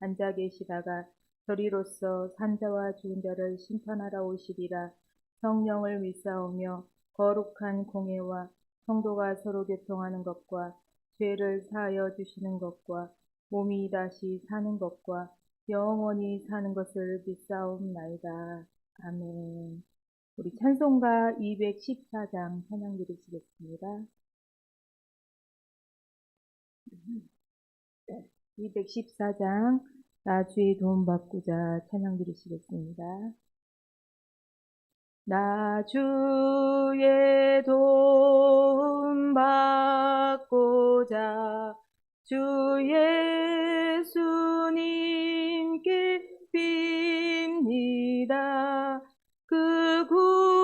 앉아 계시다가 저리로서 산자와 죽은 자를 심판하러 오시리라 성령을 믿사오며 거룩한 공예와 성도가 서로 교통하는 것과 죄를 사하여 주시는 것과 몸이 다시 사는 것과 영원히 사는 것을 믿사옵나이다. 아멘. 우리 찬송가 214장 찬양 드리시겠습니다. 214장 나 주의 도움 받고자 찬양 드리시겠습니다. 나 주의 도움 받고자 주 예수님께 빕니다. 그 구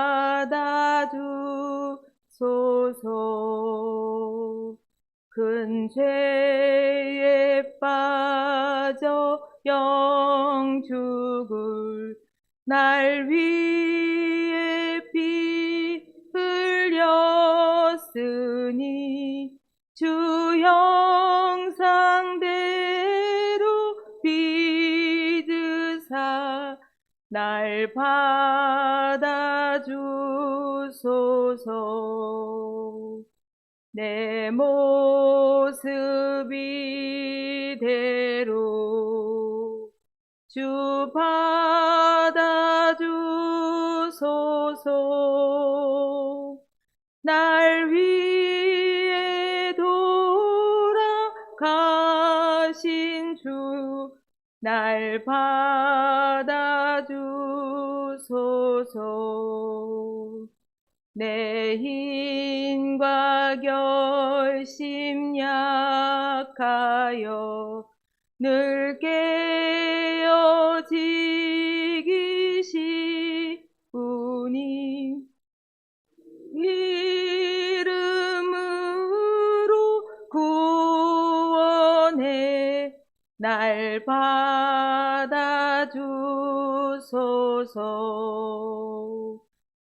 죄에 빠져 영 죽을 날 위해 피 흘렸으니 주 형상대로 빚으사 날 받아주소서 내 모습 이 대로 주 받아 주소서. 날 위해 돌아가신 주 날 받아 주소서 내 힘과 결심 약하여 늘 깨어지기 쉬우니. 이름으로 구원해 날 받아주소서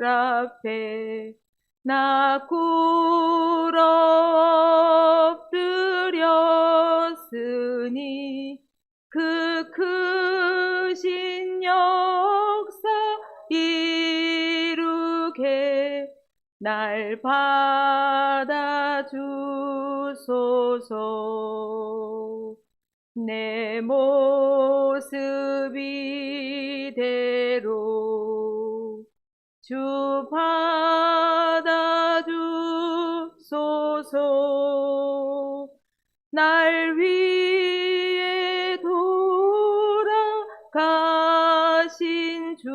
앞에 나 꿇어 엎드렸으니 그 크신 역사 이루게 날 받아주소서. 내 모습 이대로 주 받아 주소서 날 위해 돌아가신 주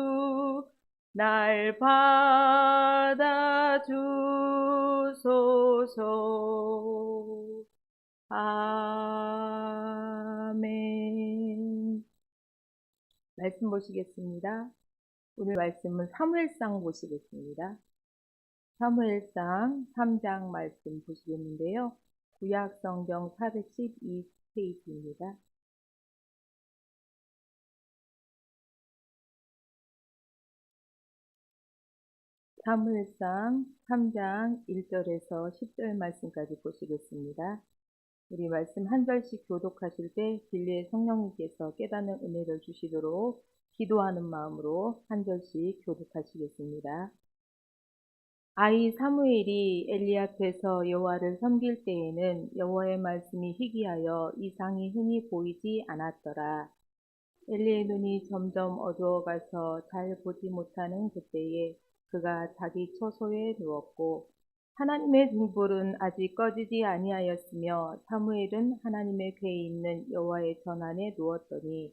날 받아 주소서 아멘. 말씀 보시겠습니다. 오늘 말씀은 사무엘상 보시겠습니다. 사무엘상 3장 말씀 보시겠는데요. 구약 성경 412 페이지입니다. 사무엘상 3장 1절에서 10절 말씀까지 보시겠습니다. 우리 말씀 한 절씩 교독하실 때 진리의 성령님께서 깨닫는 은혜를 주시도록 기도하는 마음으로 한 절씩 교독하시겠습니다. 아이 사무엘이 엘리 앞에서 여호와를 섬길 때에는 여호와의 말씀이 희귀하여 이상이 흔히 보이지 않았더라. 엘리의 눈이 점점 어두워가서 잘 보지 못하는 그때에 그가 자기 처소에 누웠고 하나님의 등불은 아직 꺼지지 아니하였으며 사무엘은 하나님의 궤에 있는 여호와의 전안에 누웠더니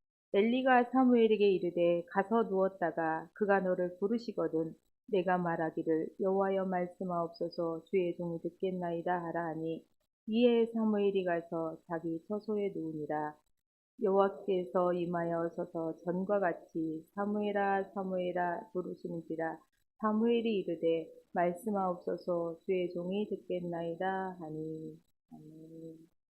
엘리가 사무엘에게 이르되 가서 누웠다가 그가 너를 부르시거든 내가 말하기를 여호와여 말씀하옵소서 주의 종이 듣겠나이다 하라 하니 이에 사무엘이 가서 자기 처소에 누우니라 여호와께서 임하여 서서 전과 같이 사무엘아 사무엘아 부르시는지라 사무엘이 이르되 말씀하옵소서 주의 종이 듣겠나이다 하니 아멘.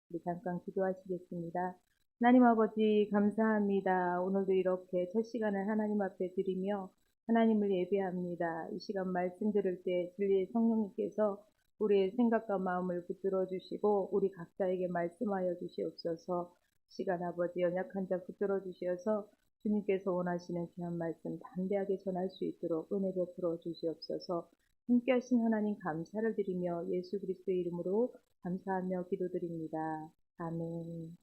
우리 잠깐 기도하시겠습니다. 하나님 아버지 감사합니다. 오늘도 이렇게 첫 시간을 하나님 앞에 드리며 하나님을 예배합니다. 이 시간 말씀 들을 때 진리의 성령님께서 우리의 생각과 마음을 붙들어 주시고 우리 각자에게 말씀하여 주시옵소서 시간 아버지 연약한 자 붙들어 주시어서 주님께서 원하시는 귀한 말씀 담대하게 전할 수 있도록 은혜 베풀어 주시옵소서 함께 하신 하나님 감사를 드리며 예수 그리스도의 이름으로 감사하며 기도드립니다. 아멘.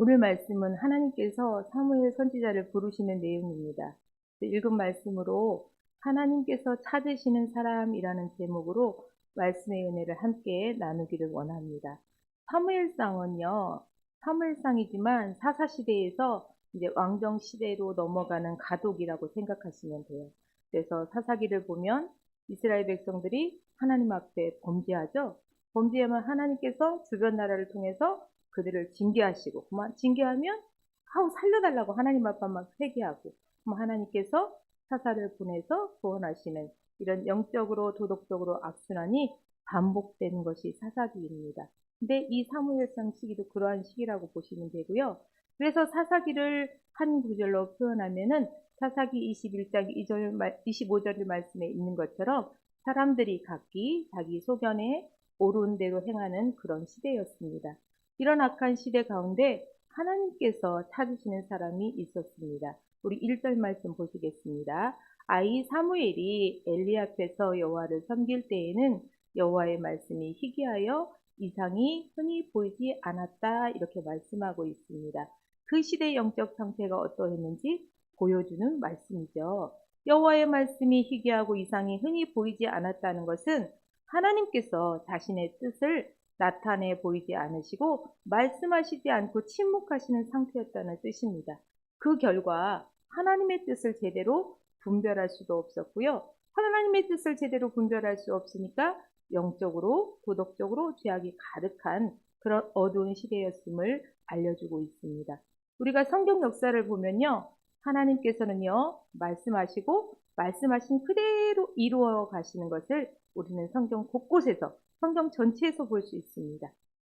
오늘 말씀은 하나님께서 사무엘 선지자를 부르시는 내용입니다. 읽은 말씀으로 하나님께서 찾으시는 사람이라는 제목으로 말씀의 은혜를 함께 나누기를 원합니다. 사무엘상은요, 사무엘상이지만 사사시대에서 이제 왕정 시대로 넘어가는 가독이라고 생각하시면 돼요. 그래서 사사기를 보면 이스라엘 백성들이 하나님 앞에 범죄하죠. 범죄하면 하나님께서 주변 나라를 통해서 그들을 징계하시고 그만 징계하면 아우 살려달라고 하나님 앞에 막 회개하고 그럼 하나님께서 사사를 보내서 구원하시는 이런 영적으로 도덕적으로 악순환이 반복되는 것이 사사기입니다. 근데 이 사무엘상 시기도 그러한 시기라고 보시면 되고요. 그래서 사사기를 한 구절로 표현하면은 사사기 21장 2절, 25절 말씀에 있는 것처럼 사람들이 각기 자기 소견에 옳은 대로 행하는 그런 시대였습니다. 이런 악한 시대 가운데 하나님께서 찾으시는 사람이 있었습니다. 우리 1절 말씀 보시겠습니다. 아이 사무엘이 엘리 앞에서 여호와를 섬길 때에는 여호와의 말씀이 희귀하여 이상이 흔히 보이지 않았다 이렇게 말씀하고 있습니다. 그 시대의 영적 상태가 어떠했는지 보여주는 말씀이죠. 여호와의 말씀이 희귀하고 이상이 흔히 보이지 않았다는 것은 하나님께서 자신의 뜻을 나타내 보이지 않으시고 말씀하시지 않고 침묵하시는 상태였다는 뜻입니다. 그 결과 하나님의 뜻을 제대로 분별할 수도 없었고요. 하나님의 뜻을 제대로 분별할 수 없으니까 영적으로 도덕적으로 죄악이 가득한 그런 어두운 시대였음을 알려주고 있습니다. 우리가 성경 역사를 보면요. 하나님께서는요. 말씀하시고 말씀하신 그대로 이루어 가시는 것을 우리는 성경 곳곳에서 성경 전체에서 볼 수 있습니다.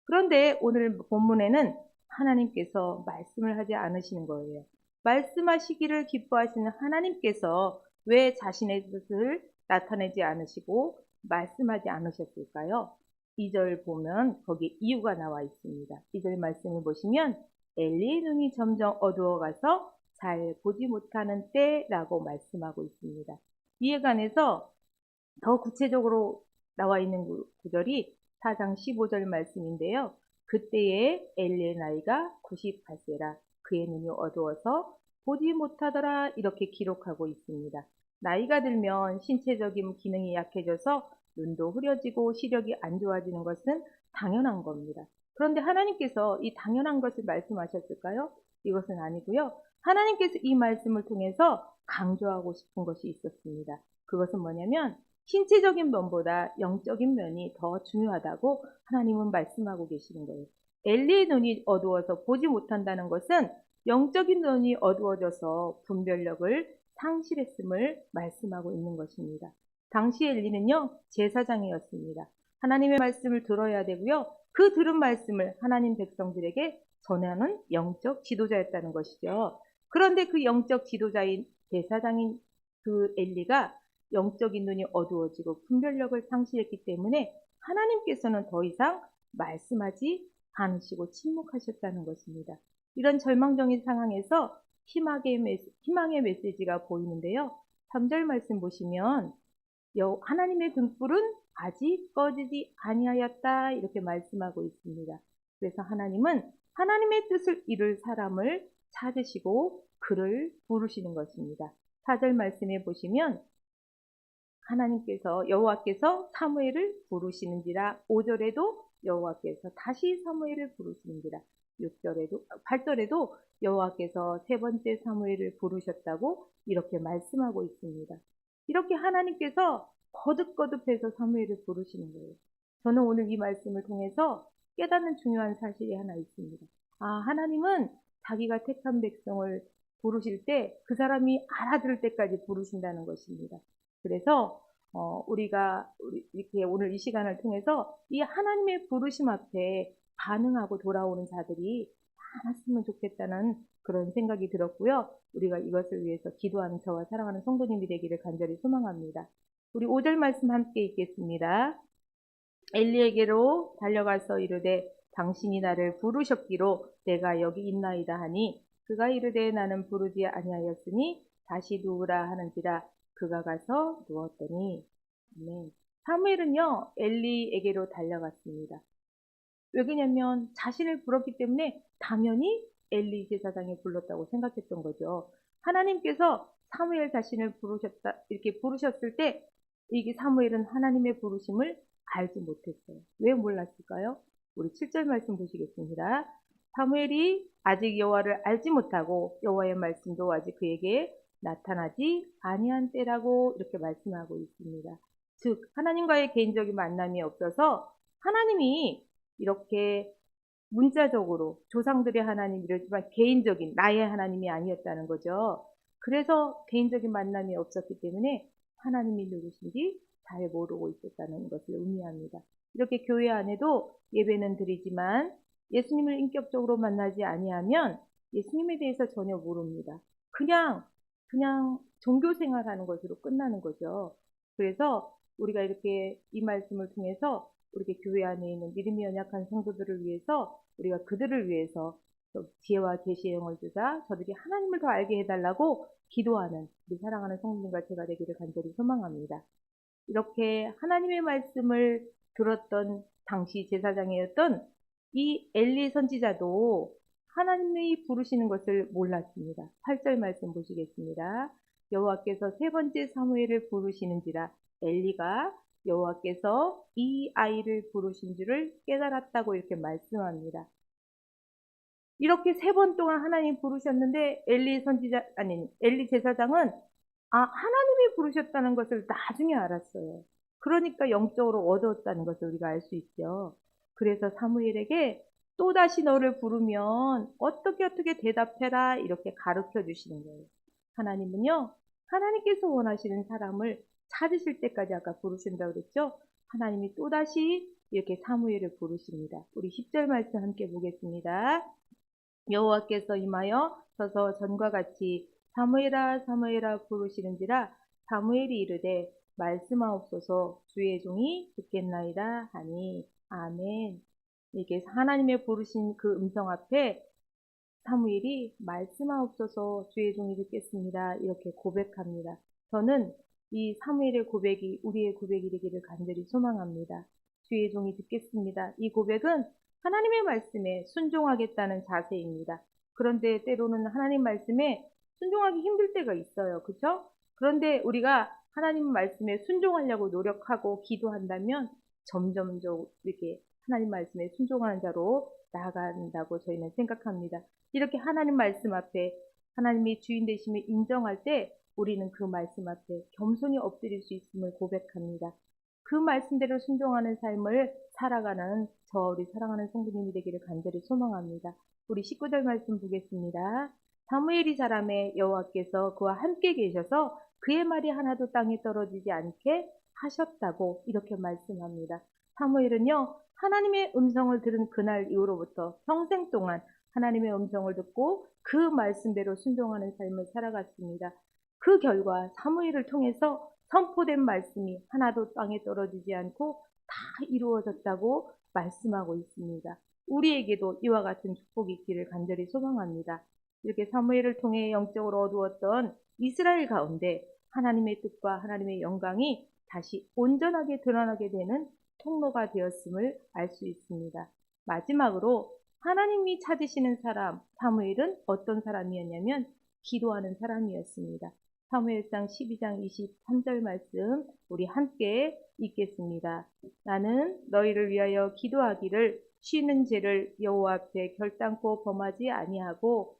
그런데 오늘 본문에는 하나님께서 말씀을 하지 않으시는 거예요. 말씀하시기를 기뻐하시는 하나님께서 왜 자신의 뜻을 나타내지 않으시고 말씀하지 않으셨을까요? 2절 보면 거기 이유가 나와 있습니다. 2절 말씀을 보시면 엘리의 눈이 점점 어두워가서 잘 보지 못하는 때라고 말씀하고 있습니다. 이에 관해서 더 구체적으로 나와 있는 구- 구절이 4장 15절 말씀인데요. 그때에 엘리의 나이가 98세라 그의 눈이 어두워서 보지 못하더라 이렇게 기록하고 있습니다. 나이가 들면 신체적인 기능이 약해져서 눈도 흐려지고 시력이 안 좋아지는 것은 당연한 겁니다. 그런데 하나님께서 이 당연한 것을 말씀하셨을까요? 이것은 아니고요. 하나님께서 이 말씀을 통해서 강조하고 싶은 것이 있었습니다. 그것은 뭐냐면 신체적인 면보다 영적인 면이 더 중요하다고 하나님은 말씀하고 계시는 거예요. 엘리의 눈이 어두워서 보지 못한다는 것은 영적인 눈이 어두워져서 분별력을 상실했음을 말씀하고 있는 것입니다. 당시 엘리는요, 제사장이었습니다. 하나님의 말씀을 들어야 되고요. 그 들은 말씀을 하나님 백성들에게 전하는 영적 지도자였다는 것이죠. 그런데 그 영적 지도자인 제사장인 그 엘리가 영적인 눈이 어두워지고 분별력을 상실했기 때문에 하나님께서는 더 이상 말씀하지 않으시고 침묵하셨다는 것입니다. 이런 절망적인 상황에서 희망의, 메시, 희망의 메시지가 보이는데요. 3절 말씀 보시면 여- 하나님의 등불은 아직 꺼지지 아니하였다 이렇게 말씀하고 있습니다. 그래서 하나님은 하나님의 뜻을 이룰 사람을 찾으시고 그를 부르시는 것입니다. 4절 말씀에 보시면 하나님께서 여호와께서 사무엘을 부르시는지라 5절에도 여호와께서 다시 사무엘을 부르시는지라 6절에도 8절에도 여호와께서 세 번째 사무엘을 부르셨다고 이렇게 말씀하고 있습니다. 이렇게 하나님께서 거듭거듭해서 사무엘을 부르시는 거예요. 저는 오늘 이 말씀을 통해서 깨닫는 중요한 사실이 하나 있습니다. 아, 하나님은 자기가 택한 백성을 부르실 때 그 사람이 알아들을 때까지 부르신다는 것입니다. 그래서 어, 우리가 우리 이렇게 오늘 이 시간을 통해서 이 하나님의 부르심 앞에 반응하고 돌아오는 자들이 많았으면 좋겠다는 그런 생각이 들었고요. 우리가 이것을 위해서 기도하는 저와 사랑하는 성도님이 되기를 간절히 소망합니다. 우리 5절 말씀 함께 읽겠습니다. 엘리에게로 달려가서 이르되 당신이 나를 부르셨기로 내가 여기 있나이다 하니 그가 이르되 나는 부르지 아니하였으니 다시 누우라 하는지라 그가 가서 누웠더니 아멘. 사무엘은요 엘리에게로 달려갔습니다. 왜 그러냐면 자신을 불렀기 때문에 당연히 엘리 제사장이 불렀다고 생각했던 거죠. 하나님께서 사무엘 자신을 부르셨다 이렇게 부르셨을 때 이게 사무엘은 하나님의 부르심을 알지 못했어요. 왜 몰랐을까요? 우리 7절 말씀 보시겠습니다. 사무엘이 아직 여호와를 알지 못하고 여호와의 말씀도 아직 그에게 나타나지 아니한 때라고 이렇게 말씀하고 있습니다. 즉 하나님과의 개인적인 만남이 없어서 하나님이 이렇게 문자적으로 조상들의 하나님 이러지만 개인적인 나의 하나님이 아니었다는 거죠. 그래서 개인적인 만남이 없었기 때문에 하나님이 누구신지 잘 모르고 있었다는 것을 의미합니다. 이렇게 교회 안에도 예배는 드리지만 예수님을 인격적으로 만나지 아니하면 예수님에 대해서 전혀 모릅니다. 그냥 그냥 종교 생활하는 것으로 끝나는 거죠. 그래서 우리가 이렇게 이 말씀을 통해서 우리 교회 안에 있는 믿음이 연약한 성도들을 위해서 우리가 그들을 위해서 지혜와 계시의 영을 주사 저들이 하나님을 더 알게 해달라고 기도하는 우리 사랑하는 성도님과 제가 되기를 간절히 소망합니다. 이렇게 하나님의 말씀을 들었던 당시 제사장이었던 이 엘리 선지자도 하나님이 부르시는 것을 몰랐습니다. 8절 말씀 보시겠습니다. 여호와께서 세 번째 사무엘을 부르시는지라 엘리가 여호와께서 이 아이를 부르신 줄을 깨달았다고 이렇게 말씀합니다. 이렇게 세 번 동안 하나님 부르셨는데 엘리 선지자 아니 엘리 제사장은 아 하나님이 부르셨다는 것을 나중에 알았어요. 그러니까 영적으로 얻었다는 것을 우리가 알 수 있죠. 그래서 사무엘에게 또다시 너를 부르면 어떻게 어떻게 대답해라 이렇게 가르쳐 주시는 거예요. 하나님은요. 하나님께서 원하시는 사람을 찾으실 때까지 아까 부르신다고 그랬죠. 하나님이 또다시 이렇게 사무엘을 부르십니다. 우리 10절 말씀 함께 보겠습니다. 여호와께서 임하여 서서 전과 같이 사무엘아 사무엘아 부르시는지라 사무엘이 이르되 말씀하옵소서 주의 종이 듣겠나이다 하니 아멘. 이게 하나님의 부르신 그 음성 앞에 사무엘이 말씀하옵소서 주의 종이 듣겠습니다. 이렇게 고백합니다. 저는 이 사무엘의 고백이 우리의 고백이 되기를 간절히 소망합니다. 주의 종이 듣겠습니다. 이 고백은 하나님의 말씀에 순종하겠다는 자세입니다. 그런데 때로는 하나님 말씀에 순종하기 힘들 때가 있어요. 그렇죠? 그런데 우리가 하나님 말씀에 순종하려고 노력하고 기도한다면 점점점 이렇게 하나님 말씀에 순종하는 자로 나아간다고 저희는 생각합니다. 이렇게 하나님 말씀 앞에 하나님이 주인 되심을 인정할 때 우리는 그 말씀 앞에 겸손히 엎드릴 수 있음을 고백합니다. 그 말씀대로 순종하는 삶을 살아가는 저 우리 사랑하는 성도님이 되기를 간절히 소망합니다. 우리 19절 말씀 보겠습니다. 사무엘이 사람의 여호와께서 그와 함께 계셔서 그의 말이 하나도 땅에 떨어지지 않게 하셨다고 이렇게 말씀합니다. 사무엘은요 하나님의 음성을 들은 그날 이후로부터 평생 동안 하나님의 음성을 듣고 그 말씀대로 순종하는 삶을 살아갔습니다. 그 결과 사무엘을 통해서 선포된 말씀이 하나도 땅에 떨어지지 않고 다 이루어졌다고 말씀하고 있습니다. 우리에게도 이와 같은 축복이 있기를 간절히 소망합니다. 이렇게 사무엘을 통해 영적으로 어두웠던 이스라엘 가운데 하나님의 뜻과 하나님의 영광이 다시 온전하게 드러나게 되는 통로가 되었음을 알 수 있습니다. 마지막으로 하나님이 찾으시는 사람 사무엘은 어떤 사람이었냐면 기도하는 사람이었습니다. 사무엘상 12장 23절 말씀 우리 함께 읽겠습니다. 나는 너희를 위하여 기도하기를 쉬는 죄를 여호와 앞에 결단코 범하지 아니하고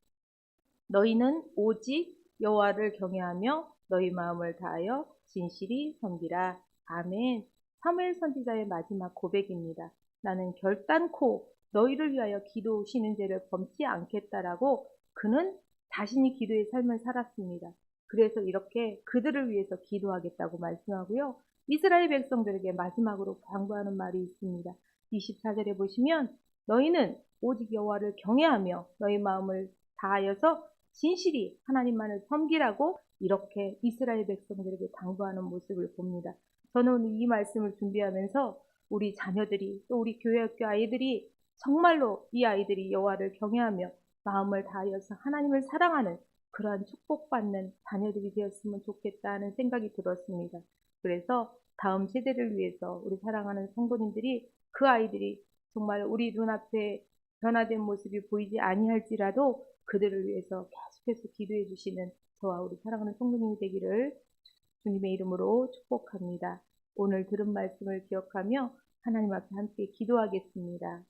너희는 오직 여호와를 경외하며 너희 마음을 다하여 진실이 섬기라. 아멘. 사무엘 선지자의 마지막 고백입니다. 나는 결단코 너희를 위하여 기도 쉬는 죄를 범치 않겠다라고 그는 자신이 기도의 삶을 살았습니다. 그래서 이렇게 그들을 위해서 기도하겠다고 말씀하고요. 이스라엘 백성들에게 마지막으로 강구하는 말이 있습니다. 24절에 보시면 너희는 오직 여호와를 경외하며 너희 마음을 다하여서 진실이 하나님만을 섬기라고 이렇게 이스라엘 백성들에게 당부하는 모습을 봅니다. 저는 이 말씀을 준비하면서 우리 자녀들이 또 우리 교회 학교 아이들이 정말로 이 아이들이 여호와를 경외하며 마음을 다하여서 하나님을 사랑하는 그러한 축복받는 자녀들이 되었으면 좋겠다는 생각이 들었습니다. 그래서 다음 세대를 위해서 우리 사랑하는 성도님들이 그 아이들이 정말 우리 눈앞에 변화된 모습이 보이지 아니할지라도 그들을 위해서 계속해서 기도해 주시는 저와 우리 사랑하는 성도님이 되기를 주님의 이름으로 축복합니다. 오늘 들은 말씀을 기억하며 하나님 앞에 함께 기도하겠습니다.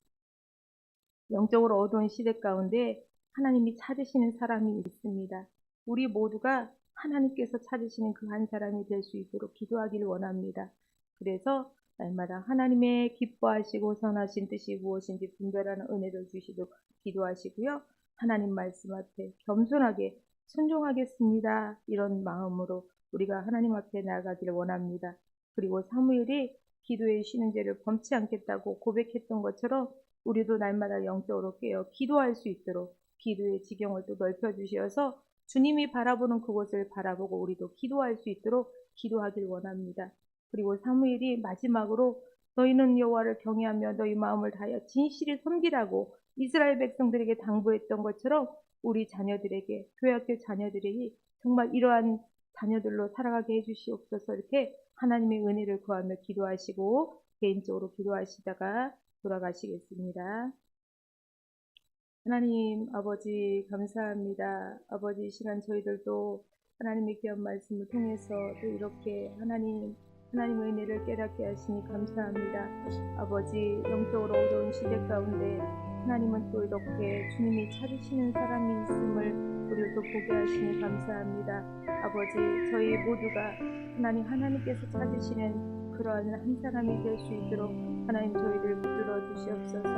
영적으로 어두운 시대 가운데 하나님이 찾으시는 사람이 있습니다. 우리 모두가 하나님께서 찾으시는 그 한 사람이 될 수 있도록 기도하기를 원합니다. 그래서 날마다 하나님의 기뻐하시고 선하신 뜻이 무엇인지 분별하는 은혜를 주시도록 기도하시고요. 하나님 말씀 앞에 겸손하게 순종하겠습니다. 이런 마음으로 우리가 하나님 앞에 나아가기를 원합니다. 그리고 사무엘이 기도에 쉬는 죄를 범치 않겠다고 고백했던 것처럼 우리도 날마다 영적으로 깨어 기도할 수 있도록 기도의 지경을 또 넓혀주셔서 주님이 바라보는 그곳을 바라보고 우리도 기도할 수 있도록 기도하길 원합니다. 그리고 사무엘이 마지막으로 너희는 여호와를 경외하며 너희 마음을 다하여 진실히 섬기라고 이스라엘 백성들에게 당부했던 것처럼 우리 자녀들에게 교회학교 자녀들이 정말 이러한 자녀들로 살아가게 해주시옵소서 이렇게 하나님의 은혜를 구하며 기도하시고 개인적으로 기도하시다가 돌아가시겠습니다. 하나님 아버지 감사합니다. 아버지 이 시간 저희들도 하나님의 귀한 말씀을 통해서 또 이렇게 하나님 하나님의 은혜를 깨닫게 하시니 감사합니다. 아버지 영적으로 어려운 시대 가운데 하나님은 또 이렇게 주님이 찾으시는 사람이 있음을 우리를 또 보게 하시니 감사합니다. 아버지 저희 모두가 하나님 하나님께서 찾으시는 그러한 한 사람이 될 수 있도록 하나님 저희를 붙들어 주시옵소서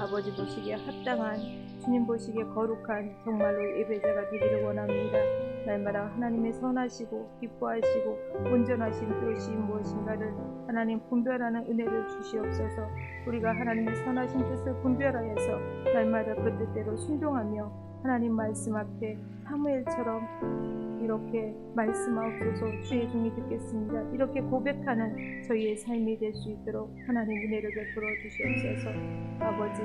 아버지 보시기에 합당한 주님 보시기에 거룩한 정말로 예배자가 되기를 원합니다. 날마다 하나님의 선하시고 기뻐하시고 온전하신 뜻이 무엇인가를 하나님 분별하는 은혜를 주시옵소서 우리가 하나님의 선하신 뜻을 분별하여서 날마다 그 뜻대로 순종하며 하나님 말씀 앞에 사무엘처럼 이렇게 말씀하옵소서 주의 종이 듣겠습니다. 이렇게 고백하는 저희의 삶이 될 수 있도록 하나님 은혜를 베풀어 주시옵소서. 아버지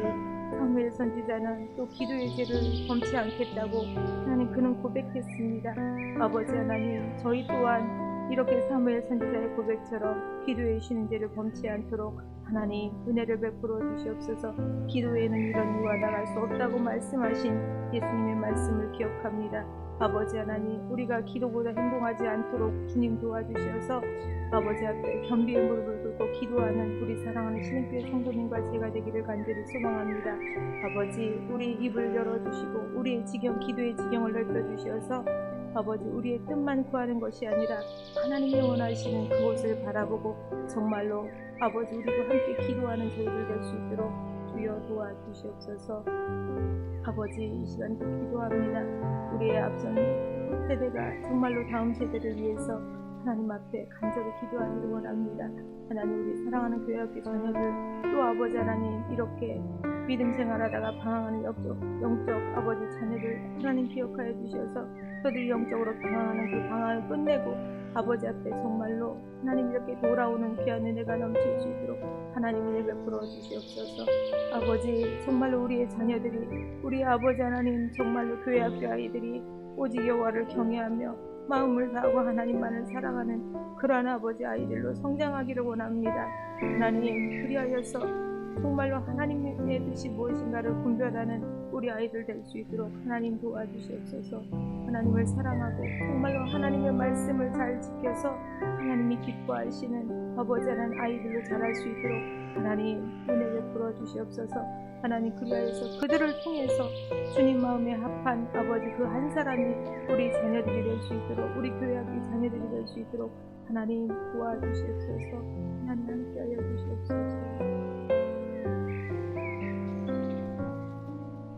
사무엘 선지자는 또 기도의 죄를 범치 않겠다고 하나님 그는 고백했습니다. 아버지 하나님 저희 또한 이렇게 사무엘 선지자의 고백처럼 기도에 쉬는 죄를 범치 않도록 하나님 은혜를 베풀어 주시옵소서 기도에는 이런 이유와 나갈 수 없다고 말씀하신 예수님의 말씀을 기억합니다. 아버지 하나님 우리가 기도보다 행동하지 않도록 주님 도와주셔서 아버지 앞에 겸비의 무릎을 꿇고 기도하는 우리 사랑하는 신인교회 성도님과 제가 되기를 간절히 소망합니다. 아버지 우리 입을 열어주시고 우리의 지경 기도의 지경을 넓혀주셔서 아버지 우리의 뜻만 구하는 것이 아니라 하나님이 원하시는 그곳을 바라보고 정말로 아버지 우리도 함께 기도하는 저희들 될 수 있도록 주여 도와주시옵소서. 아버지 이 시간도 기도합니다. 우리의 앞선 세대가 정말로 다음 세대를 위해서 하나님 앞에 간절히 기도하기를 원합니다. 하나님 우리 사랑하는 교회 학교 자녀들 또 아버지 하나님 이렇게 믿음 생활하다가 방황하는 영적, 영적 아버지 자녀들 하나님 기억하여 주셔서 그들이 영적으로 방황하는 그 방황을 끝내고 아버지 앞에 정말로 하나님 이렇게 돌아오는 귀한 은혜가 넘칠 수 있도록 하나님 은혜 베풀어 주시옵소서. 아버지 정말로 우리의 자녀들이 우리 아버지 하나님 정말로 교회 학교 아이들이 오직 여호와를 경외하며 마음을 다하고 하나님만을 사랑하는 그러한 아버지 아이들로 성장하기를 원합니다. 하나님 그리하여서 정말로 하나님의 뜻이 무엇인가를 분별하는 우리 아이들 될 수 있도록 하나님 도와주시옵소서. 하나님을 사랑하고 정말로 하나님의 말씀을 잘 지켜서 하나님이 기뻐하시는 아버지 하나님 아이들로 자랄 수 있도록 하나님 은혜 베풀어 주시옵소서. 하나님 그리하여서 그들을 통해서 주님 마음에 합한 아버지 그 한 사람이 우리 자녀들이 될 수 있도록 우리 교회 학교 자녀들이 될 수 있도록 하나님 도와주시옵소서. 하나님 함께하여 주시옵소서